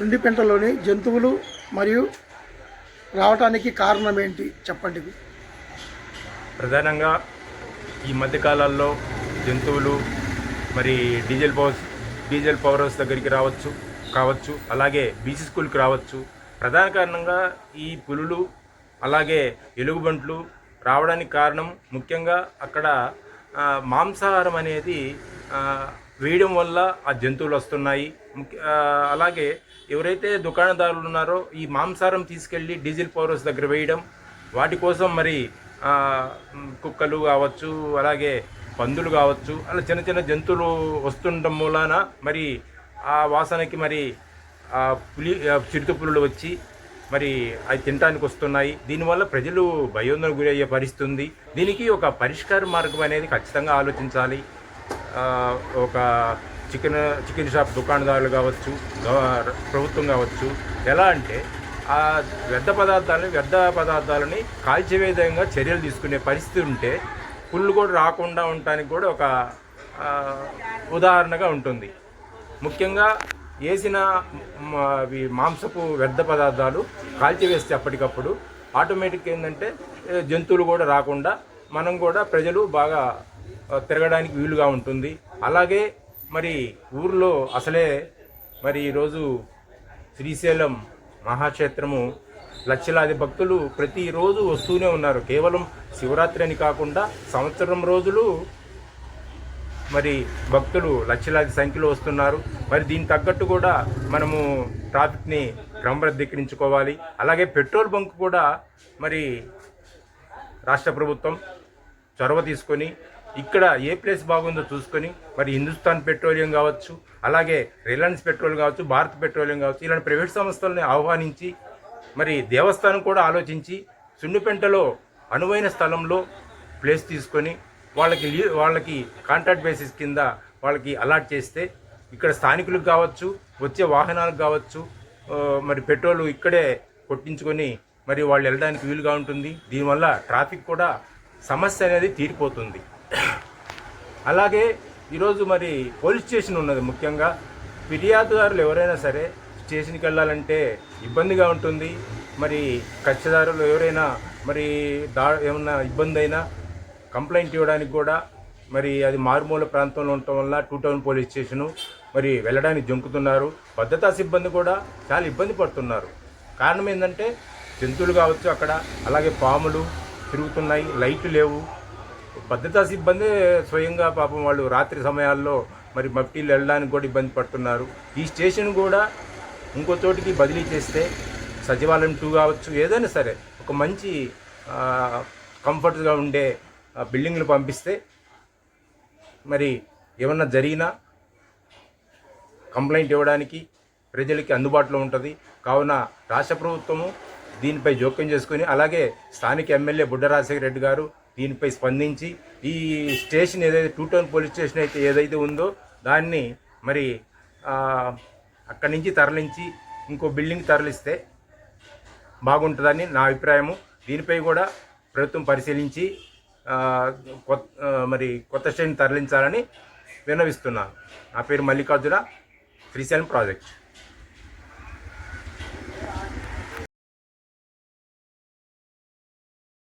సుండిపెంటలోని జంతువులు మరియు రావటానికి కారణం ఏంటి చెప్పండి. ప్రధానంగా ఈ మధ్యకాలాల్లో జంతువులు మరి diesel power diesel power house దగ్గరికి రావచ్చు కావచ్చు అలాగే బీసీ స్కూల్కి రావచ్చు. ప్రధాన కారణంగా ఈ పులులు అలాగే ఎలుగుబంట్లు రావడానికి కారణం ముఖ్యంగా అక్కడ మాంసాహారం అనేది వేయడం వల్ల ఆ జంతువులు వస్తున్నాయి. ముఖ్య అలాగే ఎవరైతే దుకాణదారులు ఉన్నారో ఈ మాంసాహారం తీసుకెళ్ళి డీజిల్ పవర్స్ దగ్గర వేయడం వాటి కోసం మరి కుక్కలు కావచ్చు అలాగే పందులు కావచ్చు అలా చిన్న చిన్న జంతువులు వస్తుండడం మూలాన మరి ఆ వాసనకి మరి పులి ఆ పులులు వచ్చి మరి అవి తినడానికి వస్తున్నాయి. దీనివల్ల ప్రజలు భయోందన గురి అయ్యే పరిస్థితి దీనికి ఒక పరిష్కార మార్గం అనేది ఖచ్చితంగా ఆలోచించాలి. ఒక చికెన్ చికెన్ షాప్ దుకాణదారులు కావచ్చు ప్రభుత్వం కావచ్చు ఎలా అంటే ఆ వ్యర్థ పదార్థాలని వ్యర్థ పదార్థాలని కాల్చివేదంగా చర్యలు తీసుకునే పరిస్థితి ఉంటే పుళ్ళు కూడా రాకుండా ఉండటానికి కూడా ఒక ఉదాహరణగా ఉంటుంది. ముఖ్యంగా వేసిన అవి మాంసపు వ్యర్థ పదార్థాలు కాల్చివేస్తే అప్పటికప్పుడు ఆటోమేటిక్ ఏంటంటే జంతువులు కూడా రాకుండా మనం కూడా ప్రజలు బాగా తిరగడానికి వీలుగా ఉంటుంది. అలాగే మరి ఊర్లో అసలే మరి ఈరోజు శ్రీశైలం మహాక్షేత్రము లక్షలాది భక్తులు ప్రతిరోజు వస్తూనే ఉన్నారు. కేవలం శివరాత్రి అని కాకుండా సంవత్సరం రోజులు మరి భక్తులు లక్షలాది సంఖ్యలో వస్తున్నారు. మరి దీనికి తగ్గట్టు కూడా మనము ట్రాఫిక్ని క్రమబద్ధీకరించుకోవాలి. అలాగే పెట్రోల్ బంక్ కూడా మరి రాష్ట్ర ప్రభుత్వం చొరవ తీసుకొని ఇక్కడ ఏ ప్లేస్ బాగుందో చూసుకొని మరి హిందుస్థాన్ పెట్రోలియం కావచ్చు అలాగే రిలయన్స్ పెట్రోల్ కావచ్చు భారత్ పెట్రోలియం కావచ్చు ఇలాంటి ప్రైవేట్ సంస్థలని ఆహ్వానించి మరి దేవస్థానం కూడా ఆలోచించి సున్నిపెంటలో అనువైన స్థలంలో ప్లేస్ తీసుకొని వాళ్ళకి లీ- వాళ్ళకి కాంట్రాక్ట్ బేసిస్ కింద వాళ్ళకి అలాట్ చేస్తే ఇక్కడ స్థానికులకు కావచ్చు వచ్చే వాహనాలకు కావచ్చు మరి పెట్రోల్ ఇక్కడే కొట్టించుకొని మరి వాళ్ళు వెళ్ళడానికి వీలుగా ఉంటుంది. దీనివల్ల ట్రాఫిక్ కూడా సమస్య అనేది తీరిపోతుంది. అలాగే ఈరోజు మరి పోలీస్ స్టేషన్ ఉన్నది ముఖ్యంగా. ఫిర్యాదుదారులు ఎవరైనా సరే స్టేషన్కి వెళ్ళాలంటే ఇబ్బందిగా ఉంటుంది. మరి కక్షదారులు ఎవరైనా మరి దా ఏమన్నా ఇబ్బంది అయినా కంప్లైంట్ ఇవ్వడానికి కూడా మరి అది మారుమూల ప్రాంతంలో ఉండటం వల్ల టూ టౌన్ పోలీస్ స్టేషను మరి వెళ్ళడానికి జంకుతున్నారు. భద్రతా సిబ్బంది కూడా చాలా ఇబ్బంది పడుతున్నారు. కారణం ఏంటంటే జంతువులు కావచ్చు అక్కడ. అలాగే పాములు తిరుగుతున్నాయి. లైట్లు లేవు. భద్రతా సిబ్బంది స్వయంగా పాపం వాళ్ళు రాత్రి సమయాల్లో మరి మట్టిలు వెళ్ళడానికి కూడా ఇబ్బంది పడుతున్నారు. ఈ స్టేషన్ కూడా ఇంకో చోటికి బదిలీ చేస్తే సచివాలయం టూ కావచ్చు ఏదైనా సరే ఒక మంచి కంఫర్ట్గా ఉండే బిల్డింగ్లు పంపిస్తే మరి ఏమన్నా జరిగినా కంప్లైంట్ ఇవ్వడానికి ప్రజలకి అందుబాటులో ఉంటుంది. కావున రాష్ట్ర ప్రభుత్వము దీనిపై జోక్యం చేసుకుని అలాగే స్థానిక ఎమ్మెల్యే బుడ్డ రాజశేఖర రెడ్డి గారు దీనిపై స్పందించి ఈ స్టేషన్ ఏదైతే టూ టౌన్ పోలీస్ స్టేషన్ అయితే ఏదైతే ఉందో దాన్ని మరి అక్కడి నుంచి తరలించి ఇంకో బిల్డింగ్ తరలిస్తే బాగుంటుందని నా అభిప్రాయము. దీనిపై కూడా ప్రభుత్వం పరిశీలించి కొత్త మరి కొత్త స్టేషన్ తరలించాలని విన్నవిస్తున్నాను. నా పేరు మల్లికార్జున శ్రీశైలం ప్రాజెక్ట్.